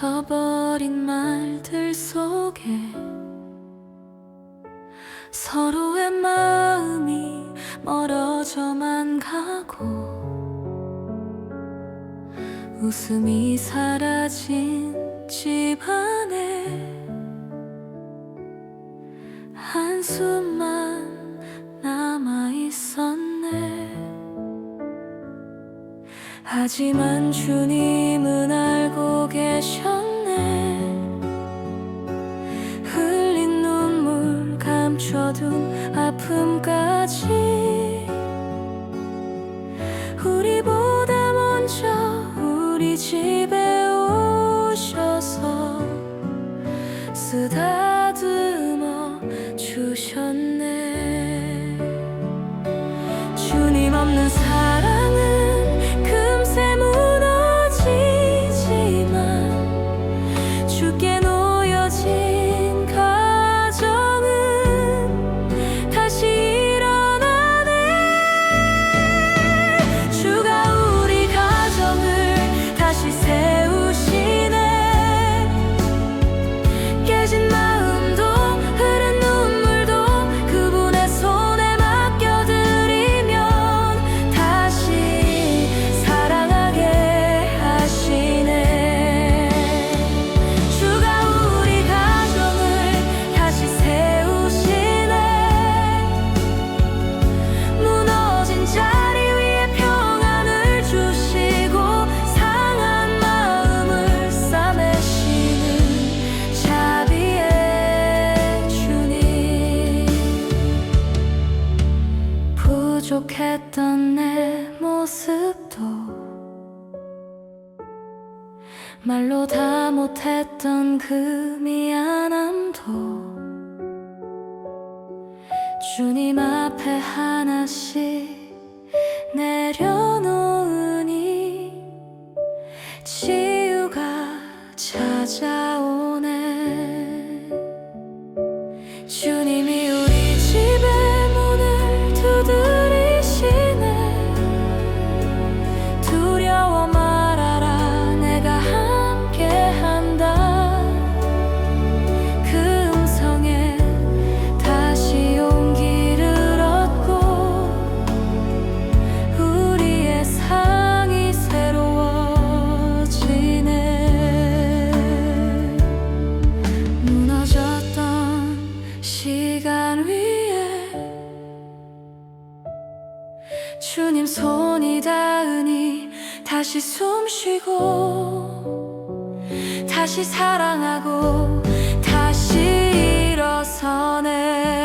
잊어버린 말들 속에 서로의 마음이 멀어져만 가고 웃음이 사라진 집안에 한숨만 하지만 주님은 알고 계셨네. 흘린 눈물 감춰둔 아픔까지 우리보다 먼저 우리 집 모습도 말로 다 못했던 그 미안함도 주님 앞에 하나씩 내려놓으니 주님 손이 닿으니 다시 숨 쉬고 다시 사랑하고 다시 일어서네